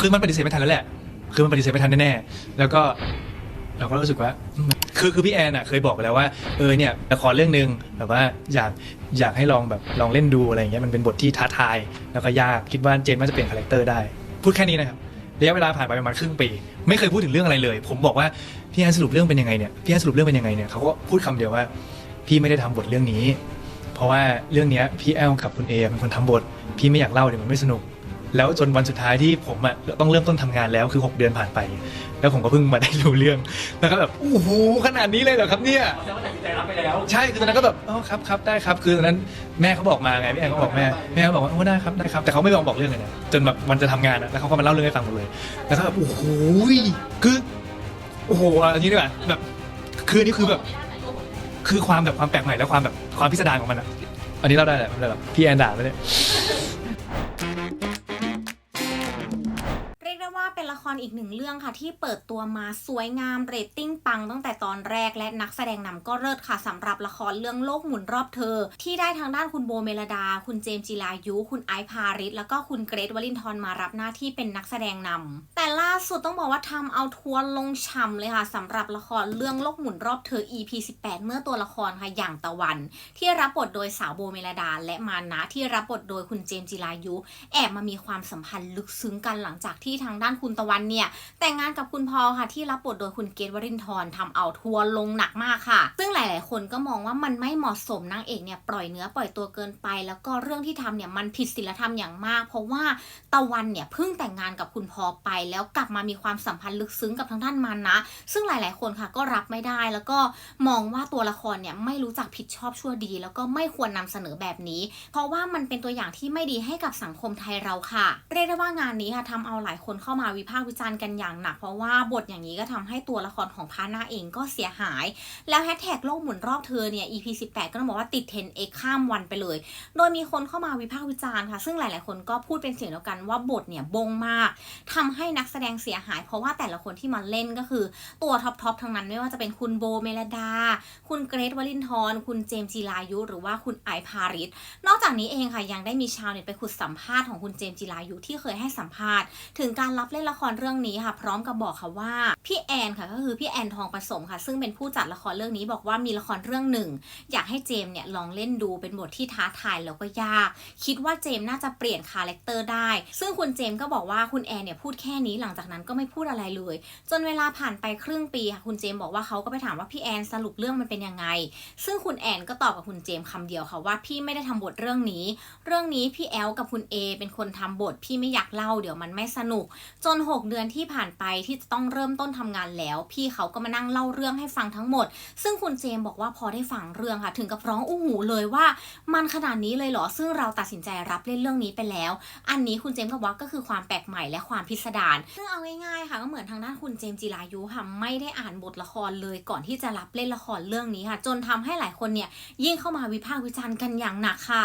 คือมันปฏิเสธไม่ทันแล้วแหละ คือมันปฏิเสธไม่ทันแน่ๆแล้วก็เราก็รู้สึกว่าคือคือพี่แอนอะเคยบอกไปแล้วว่าเออเนี่ยละครเรื่องหนึ่งแบบว่าอยากอยากให้ลองแบบลองเล่นดูอะไรอย่างเงี้ยมันเป็นบทที่ท้าทาย แล้วก็ยากคิดว่าเจนน่าจะเปลี่ยนคาแรคเตอร์ได้ พูดแค่นี้นะครับระยะเวลาผ่านไปประมาณครึ่งปี ไม่เคยพูดถึงเรื่องอะไรเลย ผมบอกว่าพี่แอนสรุปเรื่องเป็นยังไงเนี่ยพี่แอนสรุปเรื่องเป็นยังไงเนี่ยเขาก็พูดคำเดียวว่า พี่ไม่ได้ทำบทเรื่องนี้ เพราะว่าเรื่องเนี้ยพี่แอลกับคุณเอเป็นคนทำบท พี่ไม่อยากเล่าเดี๋ยวมันไม่สนุก แล้วจนวันสุดท้ายที่ผมอะต้องเริ่มต้นทำงานแล้วคือ 6 เดือนผ่านไป แล้วผมก็เพิ่งมาได้รู้เรื่องแล้วก็แบบโอ้โหขนาดนี้เลยเหรอครับเนี่ย แสดงว่าตัดสินใจรับไปแล้วใช่คือตอนนั้นก็แบบอ๋อครับครับได้ครับ คือตอนนั้นแม่เขาบอกมาไงพี่แอนก็บอกแม่แม่ก็บอกว่าโอ้ได้ครับได้ครับ แต่เขาไม่ยอมบอกเรื่องเลยนะจนแบบวันจะทำงานอะแล้วเขาก็มาเล่าเรื่องให้ฟังหมดเลยแล้วก็แบบโอ้โหคือโอ้โหอันนี้ดีกว่าแบบคืออันนี่คือแบบ คือความแบบความแปลกใหม่และความแบบความพิสดารของมันอะอันนี้เล่าได้แหละไม่เป็นไรหรอกพี่แอนด่าไม่ได้เรีย เป็นละครอีกหนึ่งเรื่องค่ะ ที่เปิดตัวมาสวยงามเรตติ้งปังตั้งแต่ตอนแรกและนักแสดงนำก็เลิศค่ะสำหรับละครเรื่องโลกหมุนรอบเธอ ที่ได้ทางด้านคุณโบเมลดา คุณเจมส์จิรายุ คุณไอพาริสแล้วก็คุณเกรทวลินทร์มารับหน้าที่เป็นนักแสดงนำแต่ล่าสุดต้องบอกว่าทำเอาทัวร์ลงช่ำเลยค่ะสำหรับละครเรื่องโลกหมุนรอบเธอ EP 18 เมื่อตัวละครค่ะอย่างตะวัน ที่รับบทโดยสาวโบเมลดา และมานะที่รับบทโดยคุณเจมส์จิรายุ แอบมามีความสัมพันธ์ลึกซึ้งกันหลังจากที่ทางด้านคุณุณตะวันเนี่ย แต่งงานกับคุณพอลค่ะที่รับบทโดยคุณเกตวรินทร์ทำเอาทัวร์ลงหนักมากค่ะ ซึ่งหลาย ๆ คนก็มองว่ามันไม่เหมาะสมนางเอกเนี่ยปล่อยเนื้อปล่อยตัวเกินไป แล้วก็เรื่องที่ทำเนี่ยมันผิดศีลธรรมอย่างมาก เพราะว่าตะวันเนี่ยเพิ่งแต่งงานกับคุณพอไป แล้วกลับมามีความสัมพันธ์ลึกซึ้งกับทางด้านมันนะ ซึ่งหลาย ๆ คนค่ะก็รับไม่ได้แล้วก็มองว่าตัวละครเนี่ยไม่รู้จักผิดชอบชั่วดี แล้วก็ไม่ควรนำเสนอแบบนี้ เพราะว่ามันเป็นตัวอย่างที่ไม่ดีให้กับสังคมไทยเราค่ะ เรียกได้ว่างานนี้ค่ะทำเอาหลายคนเข้ามาวิพากษ์วิจารณ์กันอย่างหนัก เพราะว่าบทอย่างนี้ก็ทำให้ตัวละครของพานาเองก็เสียหาย แล้วแฮชแท็กโลกหมุนรอบเธอเนี่ย EP 18 ก็ต้องบอกว่าติด 10x ข้ามวันไปเลย โดยมีคนเข้ามาวิพากษ์วิจารณ์ค่ะ ซึ่งหลาย ๆ คนก็พูดเป็นเสียงเดียวกันว่าบทเนี่ยบงมากทำให้นักแสดงเสียหาย เพราะว่าแต่ละคนที่มาเล่นก็คือตัวท็อปๆทั้งนั้นไม่ว่าจะเป็นคุณโบเมลดา คุณเกรทวลินทร์คุณเจมส์จีรายุ หรือว่าคุณไอพาริสนอกจากนี้เองค่ะยังได้มีชาวเน็ตไปขุดสัมภาษณ์ของคุณเจมส์จิรายุที่เคยให้สัมภาษณ์ ถึงการรับเล่นละครเรื่องนี้ค่ะ พร้อมกับบอกค่ะว่าพี่แอนค่ะก็คือพี่แอนทองผสมค่ะ ซึ่งเป็นผู้จัดละครเรื่องนี้บอกว่ามีละครเรื่องหนึ่ง อยากให้เจมเนี่ยลองเล่นดูเป็นบทที่ท้าทายแล้วก็ยาก คิดว่าเจมน่าจะเปลี่ยนคาแรคเตอร์ได้ ซึ่งคุณเจมก็บอกว่าคุณแอนเนี่ยพูดแค่นี้หลังจากนั้นก็ไม่พูดอะไรเลย จนเวลาผ่านไปครึ่งปีค่ะคุณเจมบอกว่าเขาก็ไปถามว่าพี่แอนสรุปเรื่องมันเป็นยังไง ซึ่งคุณแอนก็ตอบกับคุณเจมส์คำเดียวค่ะว่าพี่ไม่ได้ทำบทเรื่องนี้ เรื่องนี้พี่แอลกับคุณเอเป็นคนทำบทพี่ไม่อยากเล่าเดี๋ยวมันไม่สนุก จน6 เดือนที่ผ่านไปที่จะต้องเริ่มต้นทำงานแล้ว พี่เขาก็มานั่งเล่าเรื่องให้ฟังทั้งหมด ซึ่งคุณเจมส์บอกว่าพอได้ฟังเรื่องค่ะ ถึงกับร้องอู้หูเลยว่า มันขนาดนี้เลยเหรอ ซึ่งเราตัดสินใจรับเล่นเรื่องนี้ไปแล้ว อันนี้คุณเจมส์ก็บอกว่าก็คือความแปลกใหม่และความพิสดารซึ่งเอาง่ายๆค่ะก็เหมือนทางด้านคุณเจมส์จิรายุค่ะไม่ได้อ่านบทละครเลยก่อนที่จะรับเล่นละครเรื่องนี้ค่ะ จนทำให้หลายคนเนี่ยยิ่งเข้ามาวิพากษ์วิจารณ์กันอย่างหนักค่ะ